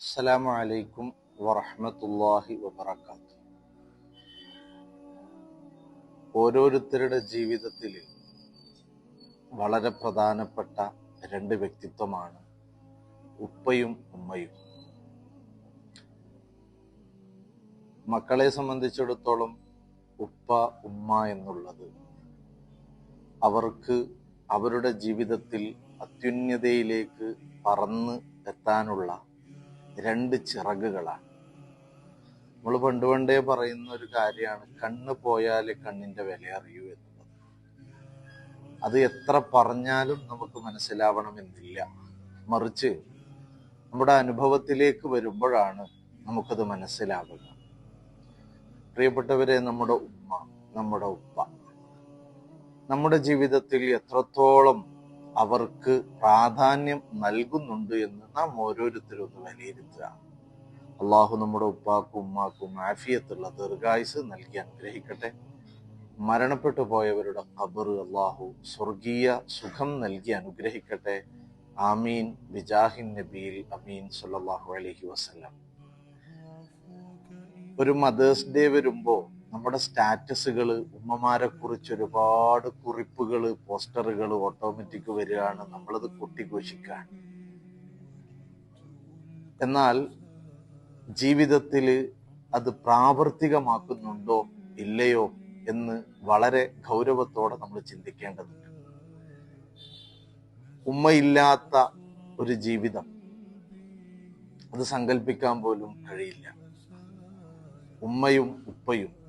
അസ്സലാമു അലൈക്കും വറഹമത്തല്ലാഹി വബറകാത്തു ഓരോരുത്തരുടെ ജീവിതത്തിൽ വളരെ പ്രധാനപ്പെട്ട രണ്ട് വ്യക്തിത്വമാണ് ഉപ്പയും ഉമ്മയും. മക്കളെ സംബന്ധിച്ചിടത്തോളം ഉപ്പ ഉമ്മ എന്നുള്ളത് അവർക്ക് അവരുടെ ജീവിതത്തിൽ അത്യുന്നതയിലേക്ക് പറന്ന് എത്താനുള്ള രണ്ട് ചിറകുകളാണ്. നമ്മൾ പണ്ട് പണ്ടേ പറയുന്ന ഒരു കാര്യമാണ് കണ്ണ് പോയാലേ കണ്ണിന്റെ വില അറിയൂ എന്നുള്ളത്. അത് എത്ര പറഞ്ഞാലും നമുക്ക് മനസ്സിലാവണമെന്നില്ല. മറിച്ച് നമ്മുടെ അനുഭവത്തിലേക്ക് വരുമ്പോഴാണ് നമുക്കത് മനസ്സിലാവുക. പ്രിയപ്പെട്ടവരെ നമ്മുടെ ഉമ്മ നമ്മുടെ ഉപ്പ നമ്മുടെ ജീവിതത്തിൽ എത്രത്തോളം അവർക്ക് പ്രാധാന്യം നൽകുന്നുണ്ട് എന്ന് നാം ഓരോരുത്തരും ഒന്ന് വിലയിരുത്തുക. അള്ളാഹു നമ്മുടെ ഉപ്പാക്കും ഉമ്മാക്കും ആഫിയത്തുള്ള ദീർഘായുസ് നൽകി അനുഗ്രഹിക്കട്ടെ. മരണപ്പെട്ടു പോയവരുടെ ഖബർ അള്ളാഹു സ്വർഗീയ സുഖം നൽകി അനുഗ്രഹിക്കട്ടെ. ആമീൻ. ബിജാഹിൻ നബീൽ അമീൻ. സല്ലല്ലാഹു അലഹി വസ്ലം ഒരു മദേഴ്സ് ഡേ വരുമ്പോ നമ്മുടെ സ്റ്റാറ്റസുകൾ ഉമ്മമാരെ കുറിച്ച് ഒരുപാട് കുറിപ്പുകൾ പോസ്റ്ററുകൾ ഓട്ടോമാറ്റിക് വരികയാണ് നമ്മളത് കൊട്ടിഘോഷിക്കാൻ. എന്നാൽ ജീവിതത്തിൽ അത് പ്രാവർത്തികമാക്കുന്നുണ്ടോ ഇല്ലയോ എന്ന് വളരെ ഗൗരവത്തോടെ നമ്മൾ ചിന്തിക്കേണ്ടതുണ്ട്. ഉമ്മയില്ലാത്ത ഒരു ജീവിതം അത് സങ്കല്പിക്കാൻ പോലും കഴിയില്ല. ഉമ്മയും ഉപ്പയും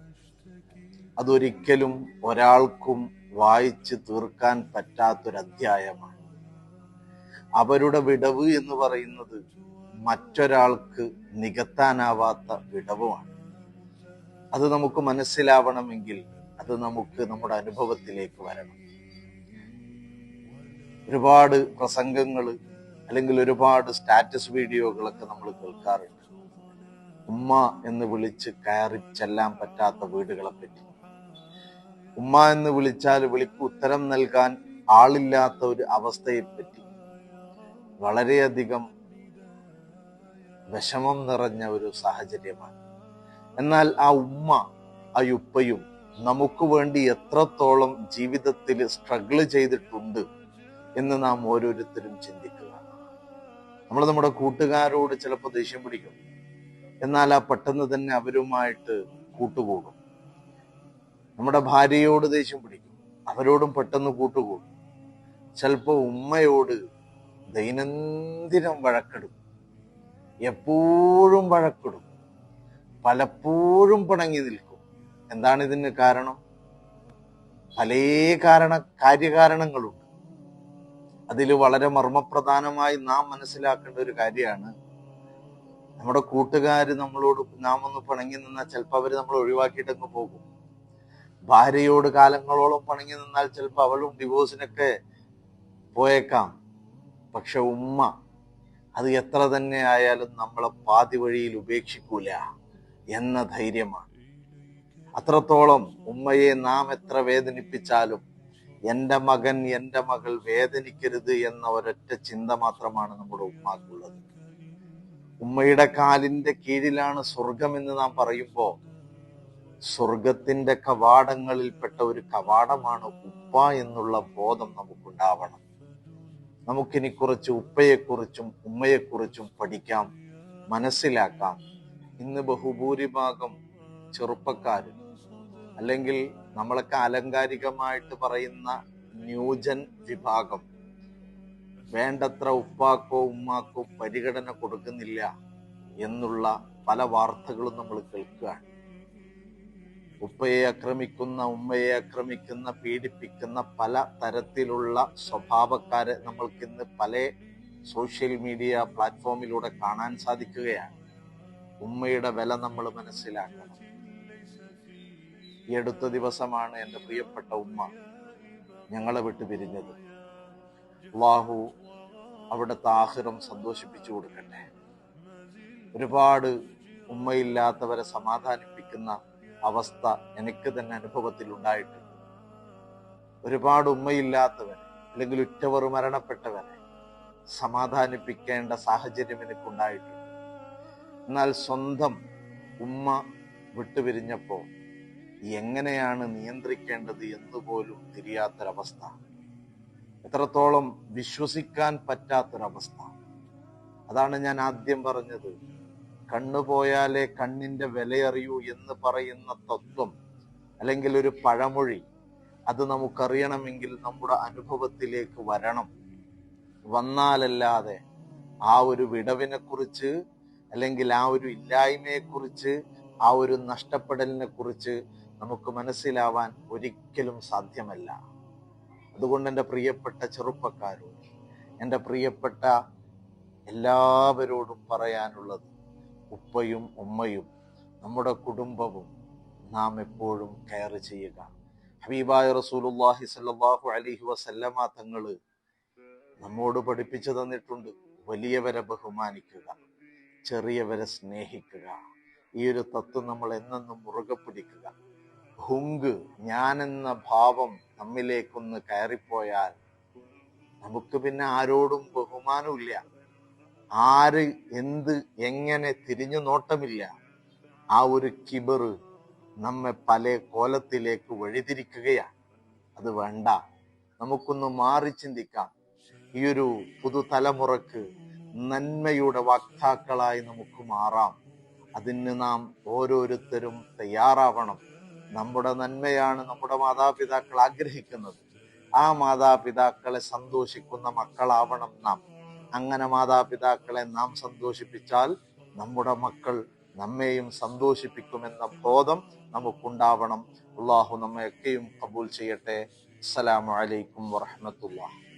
അതൊരിക്കലും ഒരാൾക്കും വായിച്ച് തീർക്കാൻ പറ്റാത്തൊരധ്യായമാണ്. അവരുടെ വിടവ് എന്ന് പറയുന്നത് മറ്റൊരാൾക്ക് നികത്താനാവാത്ത വിടവുമാണ്. അത് നമുക്ക് മനസ്സിലാവണമെങ്കിൽ അത് നമുക്ക് നമ്മുടെ അനുഭവത്തിലേക്ക് വരണം. ഒരുപാട് പ്രസംഗങ്ങൾ അല്ലെങ്കിൽ ഒരുപാട് സ്റ്റാറ്റസ് വീഡിയോകളൊക്കെ നമ്മൾ കേൾക്കാറുണ്ട്. ഉമ്മ എന്ന് വിളിച്ച് കയറി ചെല്ലാൻ പറ്റാത്ത വീടുകളെ പറ്റി ഉമ്മ എന്ന് വിളിച്ചാൽ വിളിക്ക് ഉത്തരം നൽകാൻ ആളില്ലാത്ത ഒരു അവസ്ഥയെ പറ്റി വളരെയധികം വിഷമം നിറഞ്ഞ ഒരു സാഹചര്യമാണ്. എന്നാൽ ആ ഉമ്മ ആ ഉപ്പയും നമുക്ക് വേണ്ടി എത്രത്തോളം ജീവിതത്തിൽ സ്ട്രഗിൾ ചെയ്തിട്ടുണ്ട് എന്ന് നാം ഓരോരുത്തരും ചിന്തിക്കുക നമ്മൾ നമ്മുടെ കൂട്ടുകാരോട് ചിലപ്പോൾ ദേഷ്യം പിടിക്കും. എന്നാൽ ആ പെട്ടെന്ന് തന്നെ അവരുമായിട്ട് കൂട്ടുകൂടും. നമ്മുടെ ഭാര്യയോട് ദേഷ്യം പിടിക്കും. അവരോടും പെട്ടെന്ന് കൂട്ടുകൂടും. ചിലപ്പോൾ ഉമ്മയോട് ദൈനംദിനം വഴക്കിടും. എപ്പോഴും വഴക്കിടും. പലപ്പോഴും പിണങ്ങി നിൽക്കും. എന്താണ് ഇതിന് കാരണം? പല കാരണ കാര്യകാരണങ്ങളുണ്ട്. അതിൽ വളരെ മർമ്മപ്രധാനമായി നാം മനസ്സിലാക്കേണ്ട ഒരു കാര്യമാണ്. നമ്മുടെ കൂട്ടുകാർ നമ്മളോട് നാം ഒന്ന് പിണങ്ങി നിന്നാൽ ചിലപ്പോൾ അവർ നമ്മൾ ഒഴിവാക്കിയിട്ടങ്ങ് പോകും. ഭാര്യയോട് കാലങ്ങളോളം പണങ്ങി നിന്നാൽ ചിലപ്പോൾ അവളും ഡിവോഴ്സിനൊക്കെ പോയേക്കാം. പക്ഷെ ഉമ്മ അത് എത്ര തന്നെ ആയാലും നമ്മളെ പാതി വഴിയിൽ ഉപേക്ഷിക്കൂല എന്ന ധൈര്യമാണ്. അത്രത്തോളം ഉമ്മയെ നാം എത്ര വേദനിപ്പിച്ചാലും എന്റെ മകൻ എന്റെ മകൾ വേദനിക്കരുത് എന്ന ഒരൊറ്റ ചിന്ത മാത്രമാണ് നമ്മുടെ ഉമ്മാക്കുള്ളത്. ഉമ്മയുടെ കാലിന്റെ കീഴിലാണ് സ്വർഗം എന്ന് നാം പറയുമ്പോ സ്വർഗത്തിന്റെ കവാടങ്ങളിൽപ്പെട്ട ഒരു കവാടമാണ് ഉപ്പ എന്നുള്ള ബോധം നമുക്കുണ്ടാവണം. നമുക്കിനി കുറച്ച് ഉപ്പയെക്കുറിച്ചും ഉമ്മയെക്കുറിച്ചും പഠിക്കാം മനസ്സിലാക്കാം. ഇന്ന് ബഹുഭൂരിഭാഗം ചെറുപ്പക്കാർ അല്ലെങ്കിൽ നമ്മളൊക്കെ അലങ്കാരികമായിട്ട് പറയുന്ന ന്യൂജൻ വിഭാഗം വേണ്ടത്ര ഉപ്പാക്കോ ഉമ്മാക്കോ പരിഗണന കൊടുക്കുന്നില്ല എന്നുള്ള പല വാർത്തകളും നമ്മൾ കേൾക്കുകയാണ്. ഉപ്പയെ ആക്രമിക്കുന്ന ഉമ്മയെ ആക്രമിക്കുന്ന പീഡിപ്പിക്കുന്ന പല തരത്തിലുള്ള സ്വഭാവക്കാരെ നമ്മൾക്കിന്ന് പല സോഷ്യൽ മീഡിയ പ്ലാറ്റ്ഫോമിലൂടെ കാണാൻ സാധിക്കുകയാണ്. ഉമ്മയുടെ വില നമ്മൾ മനസ്സിലാക്കണം. ഈ അടുത്ത ദിവസമാണ് എന്റെ പ്രിയപ്പെട്ട ഉമ്മ ഞങ്ങളെ വിട്ടു പിരിഞ്ഞത്. അള്ളാഹു അവിടുത്തെ ആഹിറം സന്തോഷിപ്പിച്ചു കൊടുക്കട്ടെ. ഒരുപാട് ഉമ്മയില്ലാത്തവരെ സമാധാനിപ്പിക്കുന്ന അവസ്ഥ എനിക്ക് തന്നെ അനുഭവത്തിൽ ഉണ്ടായിട്ടുണ്ട് ഒരുപാട് ഉമ്മയില്ലാത്തവരെ അല്ലെങ്കിൽ ഉറ്റവർ മരണപ്പെട്ടവരെ സമാധാനിപ്പിക്കേണ്ട സാഹചര്യം എനിക്കുണ്ടായിട്ടുണ്ട്. എന്നാൽ സ്വന്തം ഉമ്മ വിട്ടുപിരിഞ്ഞപ്പോൾ എങ്ങനെയാണ് നിയന്ത്രിക്കേണ്ടത് എന്നുപോലും തിരിയാത്തൊരവസ്ഥ. എത്രത്തോളം വിശ്വസിക്കാൻ പറ്റാത്തൊരവസ്ഥ. അതാണ് ഞാൻ ആദ്യം പറഞ്ഞത്. കണ്ണു പോയാലേ കണ്ണിന്റെ വിലയറിയൂ എന്ന് പറയുന്ന തത്വം അല്ലെങ്കിൽ ഒരു പഴമൊഴി അത് നമുക്കറിയണമെങ്കിൽ നമ്മുടെ അനുഭവത്തിലേക്ക് വരണം. വന്നാലല്ലാതെ ആ ഒരു വിടവിനെ കുറിച്ച് അല്ലെങ്കിൽ ആ ഒരു ഇല്ലായ്മയെ കുറിച്ച് ആ ഒരു നഷ്ടപ്പെടലിനെ കുറിച്ച് നമുക്ക് മനസ്സിലാവാൻ ഒരിക്കലും സാധ്യമല്ല. അതുകൊണ്ട് എന്റെ പ്രിയപ്പെട്ട ചെറുപ്പക്കാരോട് എന്റെ പ്രിയപ്പെട്ട എല്ലാവരോടും പറയാനുള്ളത് ഉപ്പയും ഉമ്മയും നമ്മുടെ കുടുംബവും നാം എപ്പോഴും കെയർ ചെയ്യുക. ഹബീബായ റസൂലുള്ളാഹി സ്വല്ലല്ലാഹു അലൈഹി വസല്ലമ തങ്ങൾ നമ്മോട് പഠിപ്പിച്ചു തന്നിട്ടുണ്ട് വലിയവരെ ബഹുമാനിക്കുക ചെറിയവരെ സ്നേഹിക്കുക. ഈ ഒരു തത്വം നമ്മൾ എന്നെന്നും മുറുകെ പിടിക്കുക. ഹുങ്ക് ഞാനെന്ന ഭാവം നമ്മിലേക്കൊന്ന് കയറിപ്പോയാൽ നമുക്ക് പിന്നെ ആരോടും ബഹുമാനമില്ല. ആര് എന്ത് എങ്ങനെ തിരിഞ്ഞു നോട്ടമില്ല. ആ ഒരു കിബറ് നമ്മെ പല കോലത്തിലേക്ക് വഴിതിരിക്കുകയാണ്. അത് വേണ്ട. നമുക്കൊന്ന് മാറി ചിന്തിക്കാം. ഈ ഒരു പുതുതലമുറക്ക് നന്മയുടെ വക്താക്കളായി നമുക്ക് മാറാം. അതിന് നാം ഓരോരുത്തരും തയ്യാറാവണം. നമ്മുടെ നന്മയാണ് നമ്മുടെ മാതാപിതാക്കൾ ആഗ്രഹിക്കുന്നത്. ആ മാതാപിതാക്കളെ സന്തോഷിക്കുന്ന മക്കളാവണം നാം. അങ്ങനെ മാതാപിതാക്കളെ നാം സന്തോഷിപ്പിച്ചാൽ നമ്മുടെ മക്കൾ നമ്മെയും സന്തോഷിപ്പിക്കുമെന്ന ബോധം നമുക്കുണ്ടാവണം. അള്ളാഹു നമ്മയൊക്കെയും കബൂൽ ചെയ്യട്ടെ. അസ്സലാമലൈക്കും അലൈക്കും വറഹ്മത്തുള്ളാഹി.